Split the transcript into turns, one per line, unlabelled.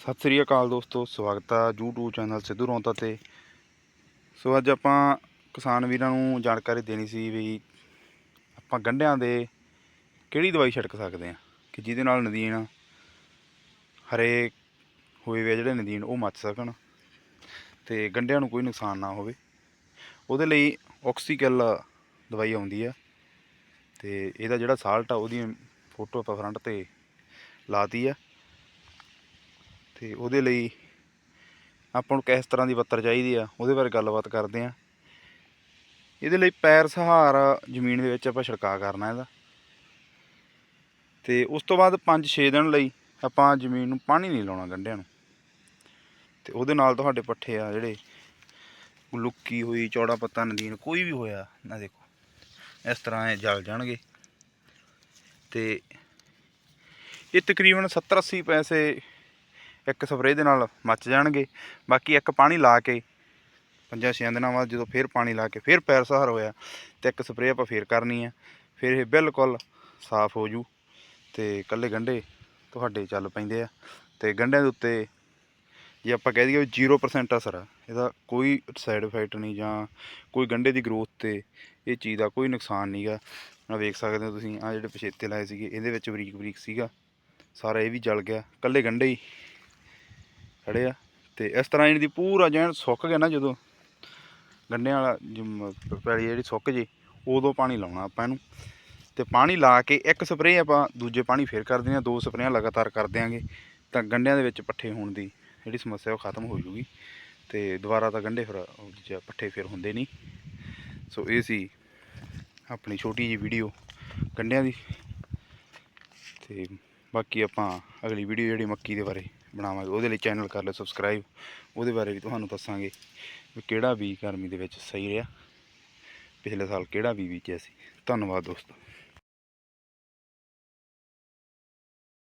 ਸਤਿ ਸ੍ਰੀ ਅਕਾਲ ਦੋਸਤੋ, ਸਵਾਗਤ ਆ YouTube ਚੈਨਲ ਸਿੱਧੂ ਰੌਂਤਾ ਤੇ। ਸੋ ਅੱਜ ਆਪਾਂ ਕਿਸਾਨ ਵੀਰਾਂ ਨੂੰ ਜਾਣਕਾਰੀ ਦੇਣੀ ਸੀ ਵੀ ਆਪਾਂ ਗੰਢਿਆਂ ਦੇ ਕਿਹੜੀ ਦਵਾਈ ਛਿੜਕ ਸਕਦੇ ਆ, ਕਿ ਜਿਹਦੇ ਨਾਲ ਨਦੀਨ ਹਰੇ ਹੋਏ ਵੇ ਆ ਜਿਹੜੇ ਨਦੀਨ ਉਹ ਮੱਚ ਸਕਣ ਤੇ ਗੰਢਿਆਂ ਨੂੰ ਕੋਈ ਨੁਕਸਾਨ ਨਾ ਹੋਵੇ। ਉਹਦੇ ਲਈ ਆਕਸੀਕੈਲ ਦਵਾਈ ਆਉਂਦੀ ਆ ਤੇ ਇਹਦਾ ਜਿਹੜਾ ਸਾਲਟ ਆ ਉਹਦੀ ਫੋਟੋ ਆਪਾਂ ਫਰੰਟ ਤੇ ਲਾਤੀ ਆ। ਤੇ ਉਹਦੇ ਲਈ ਆਪਾਂ ਨੂੰ ਕਿਸ ਤਰ੍ਹਾਂ ਦੀ ਬੱਤਰ ਚਾਹੀਦੀ ਆ, ਉਹਦੇ ਬਾਰੇ ਗੱਲਬਾਤ ਕਰਦੇ ਆ। ਇਹਦੇ ਲਈ ਪੈਰ ਸਹਾਰ ਜ਼ਮੀਨ ਦੇ ਵਿੱਚ ਆਪਾਂ ਛਿੜਕਾ ਕਰਨਾ ਇਹਦਾ। ਤੇ ਉਸ ਤੋਂ ਬਾਅਦ 5-6 ਦਿਨ ਲਈ ਆਪਾਂ ਜ਼ਮੀਨ ਨੂੰ ਪਾਣੀ ਨਹੀਂ ਲਾਉਣਾ ਗੰਢਿਆਂ ਨੂੰ। ਤੇ ਉਹਦੇ ਨਾਲ ਤੁਹਾਡੇ ਪੱਠੇ ਆ ਜਿਹੜੇ ਲੁੱਕੀ ਹੋਈ, ਚੌੜਾ ਪੱਤਾ ਨਦੀਨ ਕੋਈ ਵੀ ਹੋਇਆ, ਨਾ ਦੇਖੋ, ਇਸ ਤਰ੍ਹਾਂ ਇਹ ਜਲ ਜਾਣਗੇ। ਤੇ ਇਹ ਤਕਰੀਬਨ 70-80 ਪੈਸੇ ਇੱਕ ਸਪਰੇਅ ਦੇ ਨਾਲ ਮੱਚ ਜਾਣਗੇ। ਬਾਕੀ ਇੱਕ ਪਾਣੀ ਲਾ ਕੇ ਪੰਜਾਂ ਛੇਆਂ ਦਿਨਾਂ ਬਾਅਦ ਜਦੋਂ ਫੇਰ ਪਾਣੀ ਲਾ ਕੇ ਫੇਰ ਪੈਰ ਸਹਾਰ ਹੋਇਆ ਤੇ ਇੱਕ ਸਪਰੇਅ ਆਪਾਂ ਫੇਰ ਕਰਨੀ ਆ। ਫਿਰ ਇਹ ਬਿਲਕੁਲ ਸਾਫ਼ ਹੋ ਜੂ ਤੇ ਇਕੱਲੇ ਗੰਢੇ ਤੁਹਾਡੇ ਚੱਲ ਪੈਂਦੇ ਆ। ਤੇ ਗੰਢਿਆਂ ਦੇ ਉੱਤੇ ਜੇ ਆਪਾਂ ਕਹਿ ਦਈਏ ਵੀ 0% ਅਸਰ ਆ, ਇਹਦਾ ਕੋਈ ਸਾਈਡ ਇਫੈਕਟ ਨਹੀਂ ਜਾਂ ਕੋਈ ਗੰਢੇ ਦੀ ਗਰੋਥ ਤੇ ਇਹ ਚੀਜ਼ ਦਾ ਕੋਈ ਨੁਕਸਾਨ ਨਹੀਂਗਾ ਆ ਵੇਖ ਸਕਦੇ ਹੋ ਤੁਸੀਂ ਆ ਜਿਹੜੇ ਪਛੇਤੇ ਲਾਏ ਸੀਗੇ, ਇਹਦੇ ਵਿੱਚ ਬਰੀਕ ਬਰੀਕ ਸੀਗਾ। ਸਾਰਾ ਇਹ ਵੀ ਜਲ ਗਿਆ, ਇਕੱਲੇ ਗੰਢੇ ਹੀ। ਖੜੇ ਆ। ਤੇ ਇਸ ਤਰ੍ਹਾਂ ਇਹਨਾਂ ਦੀ ਪੂਰਾ ਜੈਨ ਸੁੱਕ ਗਿਆ ਨਾ ਜਦੋਂ ਗੰਢਿਆਂ ਵਾਲਾ ਜਿਮ- ਪੈਲੀ ਜਿਹੜੀ ਸੁੱਕ ਜੇ, ਉਦੋਂ ਪਾਣੀ ਲਾਉਣਾ ਆਪਾਂ ਇਹਨੂੰ। ਤੇ ਪਾਣੀ ਲਾ ਕੇ ਇੱਕ ਸਪਰੇਅ ਆਪਾਂ ਦੂਜੇ ਪਾਣੀ ਫੇਰ ਕਰ ਦਿੰਦੇ ਹਾਂ, ਦੋ ਸਪਰੇਆਂ ਲਗਾਤਾਰ ਕਰ ਦਿਆਂਗੇ। ਤਾਂ ਗੰਢਿਆਂ ਦੇ ਵਿੱਚ ਪੱਠੇ ਹੋਣ ਦੀ ਜਿਹੜੀ ਸਮੱਸਿਆ ਉਹ ਖਤਮ ਹੋ ਜੂਗੀ। ਤੇ ਦੁਬਾਰਾ ਤਾਂ ਗੰਢੇ ਫਿਰ ਪੱਠੇ ਫਿਰ ਹੁੰਦੇ ਨਹੀਂ। ਸੋ ਇਹ ਸੀ ਆਪਣੀ ਛੋਟੀ ਜੀ ਵੀਡੀਓ ਗੰਢਿਆਂ ਦੀ। ਤੇ ਬਾਕੀ ਆਪਾਂ ਅਗਲੀ ਵੀਡੀਓ ਜਿਹੜੀ ਮੱਕੀ ਦੇ ਬਾਰੇ ਬਣਾਵਾਂਗੇ। ਉਹਦੇ ਲਈ ਚੈਨਲ ਕਰ ਲਿਓ ਸਬਸਕ੍ਰਾਈਬ ਉਹਦੇ ਬਾਰੇ ਵੀ ਤੁਹਾਨੂੰ ਦੱਸਾਂਗੇ ਵੀ ਕਿਹੜਾ ਬੀਜ ਗਰਮੀ ਦੇ ਵਿੱਚ ਸਹੀ ਰਿਹਾ। ਪਿਛਲੇ ਸਾਲ ਕਿਹੜਾ ਬੀਜ ਬੀਜਿਆ ਸੀ। ਧੰਨਵਾਦ ਦੋਸਤੋ।